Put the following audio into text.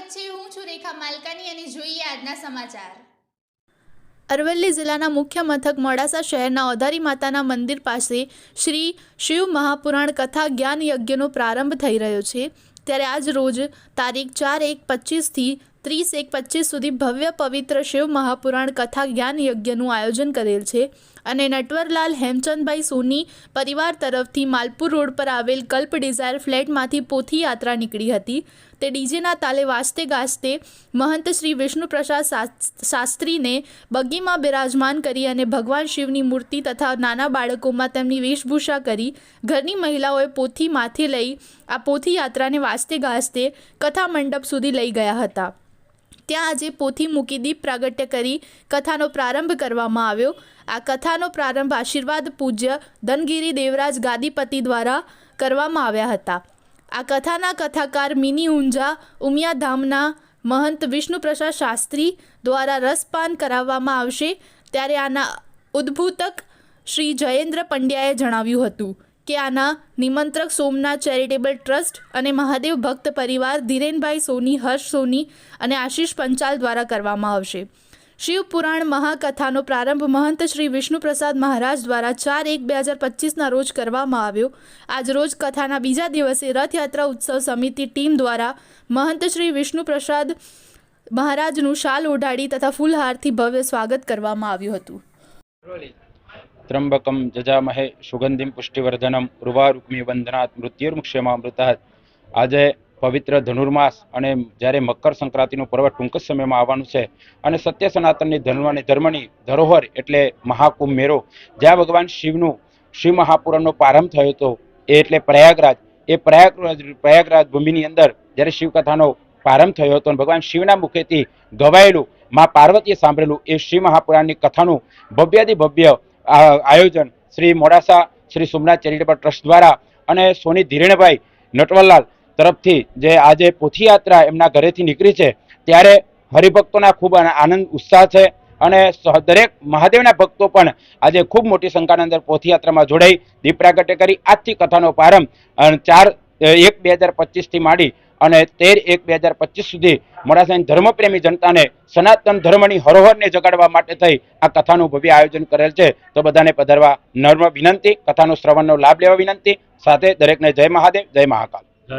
રેખા માલકાની અને જોઈએ આજના સમાચાર. અરવલ્લી જિલ્લાના મુખ્ય મથક મોડાસા શહેરના ઓધારી માતાના મંદિર પાસે શ્રી શિવ મહાપુરાણ કથા જ્ઞાન યજ્ઞનો પ્રારંભ થઈ રહ્યો છે. ત્યારે આજ રોજ તારીખ ચાર એક પચીસથી ત્રીસ એક પચીસ સુધી ભવ્ય પવિત્ર શિવ મહાપુરાણ કથા જ્ઞાન યજ્ઞનું આયોજન કરેલ છે અને નટવરલાલ હેમચંદભાઈ સોની પરિવાર તરફથી માલપુર રોડ પર આવેલ કલ્પ ડિઝાયર ફ્લેટમાંથી પોથી યાત્રા નીકળી હતી. તે ડીજેના તાલે વાજતે ગાજતે મહંત શ્રી વિષ્ણુપ્રસાદ શાસ્ત્રીને બગીમાં બિરાજમાન કરી અને ભગવાન શિવની મૂર્તિ તથા નાના બાળકોમાં તેમની વેશભૂષા કરી ઘરની મહિલાઓએ પોથી માથે લઈ આ પોથી યાત્રાને વાજતે ગાજતે કથા મંડપ સુધી લઈ ગયા હતા. ત્યાં આજે પોથી મૂકી દીપ પ્રાગટ્ય કરી કથાનો પ્રારંભ કરવામાં આવ્યો. આ કથાનો પ્રારંભ આશીર્વાદ, પૂજ્ય ધનગીરી દેવરાજ ગાદીપતિ દ્વારા કરવામાં આવ્યા હતા. આ કથાના કથાકાર મિની ઊંઝા ઉમિયાધામના મહંત વિષ્ણુપ્રસાદ શાસ્ત્રી દ્વારા રસપાન કરાવવામાં આવશે ત્યારે આના ઉદ્ભૂતક શ્રી જયેન્દ્ર પંડ્યાએ જણાવ્યું હતું. કે આના નિમંત્રક સોમનાથ ચેરિટેબલ ટ્રસ્ટ અને મહાદેવ ભક્ત પરિવાર ધીરેનભાઈ સોની, હર્ષ સોની અને આશીષ પંચાલ દ્વારા કરવામાં આવશે. શિવ પુરાણ મહાકથાનો પ્રારંભ મહંત શ્રી વિષ્ણુપ્રસાદ મહારાજ દ્વારા ચાર એક બે હજાર પચીસના રોજ કરવામાં આવ્યો. આજ રોજ કથાના બીજા દિવસે રથયાત્રા ઉત્સવ સમિતિ ટીમ દ્વારા મહંત શ્રી વિષ્ણુપ્રસાદ મહારાજનું શાલ ઓઢાડી તથા ફૂલહારથી ભવ્ય સ્વાગત કરવામાં આવ્યું હતું. ત્રંબકમ જજામહે સુગંધિમ પુષ્ટિવર્ધનમ ઉર્વારુક્મી વંદનાત મૃત્યુર્મુક્ષેમામૃતાત આજે પવિત્ર ધનુર્માસ અને જ્યારે મકર સંક્રાંતિનું પર્વ ટૂંક સમયમાં આવવાનું છે અને સત્ય સનાતનની ધર્મની ધર્મની ધરોહર એટલે મહાકુંભ મેળો, જ્યાં ભગવાન શિવનું શિવ મહાપુરાણનો પ્રારંભ થયો હતો, એ એટલે પ્રયાગરાજ, એ પ્રયાગરાજ પ્રયાગરાજ ભૂમિની અંદર જ્યારે શિવકથાનો પ્રારંભ થયો હતો અને ભગવાન શિવના મુખેથી ગવાયેલું માં પાર્વતીએ સાંભળેલું એ શિવ મહાપુરાણની કથાનું ભવ્યાદિ ભવ્ય આયોજન શ્રી મોડાસા શ્રી સોમનાથ ચેરિટેબલ ટ્રસ્ટ દ્વારા અને સોની ધીરેણભાઈ નટવરલાલ તરફથી જે આજે પોથીયાત્રા એમના ઘરેથી નીકળી છે, ત્યારે હરિભક્તોના ખૂબ આનંદ, ઉત્સાહ છે અને દરેક મહાદેવના ભક્તો પણ આજે ખૂબ મોટી સંખ્યાના અંદર પોથીયાત્રામાં જોડાઈ દીપ પ્રાગટ્ય કરી. આજથી કથાનો પ્રારંભ ચાર, એક બે હજાર પચીસથી માંડી અને તેર એક બે હજાર પચીસ સુધી મોડાસાની ધર્મપ્રેમી જનતાને સનાતન ધર્મની હરોહરને જગાડવા માટે થઈ આ કથાનું ભવ્ય આયોજન કરેલ છે. તો બધાને પધારવા નર્મ વિનંતી, કથાનું શ્રવણનો લાભ લેવા વિનંતી. સાથે દરેકને જય મહાદેવ, જય મહાકાલ.